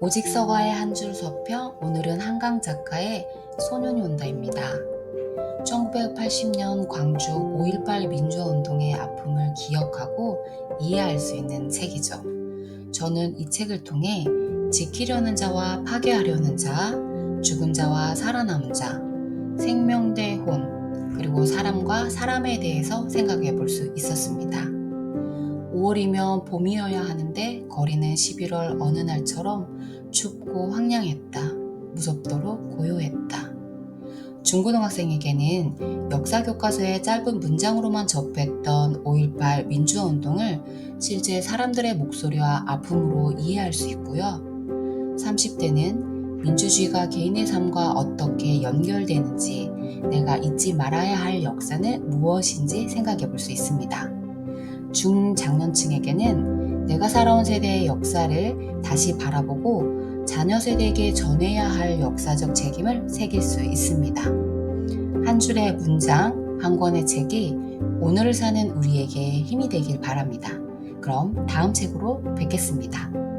오직 서가의 한 줄 서평, 오늘은 한강 작가의 소년이 온다입니다. 1980년 광주 5.18 민주화운동의 아픔을 기억하고 이해할 수 있는 책이죠. 저는 이 책을 통해 지키려는 자와 파괴하려는 자, 죽은 자와 살아남은 자, 생명 대 혼, 그리고 사람과 사람에 대해서 생각해 볼 수 있었습니다. 5월이면 봄이어야 하는데 거리는 11월 어느 날처럼 춥고 황량했다. 무섭도록 고요했다. 중고등학생에게는 역사 교과서의 짧은 문장으로만 접했던 5.18 민주화 운동을 실제 사람들의 목소리와 아픔으로 이해할 수 있고요. 30대는 민주주의가 개인의 삶과 어떻게 연결되는지 내가 잊지 말아야 할 역사는 무엇인지 생각해 볼 수 있습니다. 중장년층에게는 내가 살아온 세대의 역사를 다시 바라보고 자녀 세대에게 전해야 할 역사적 책임을 새길 수 있습니다. 한 줄의 문장, 한 권의 책이 오늘을 사는 우리에게 힘이 되길 바랍니다. 그럼 다음 책으로 뵙겠습니다.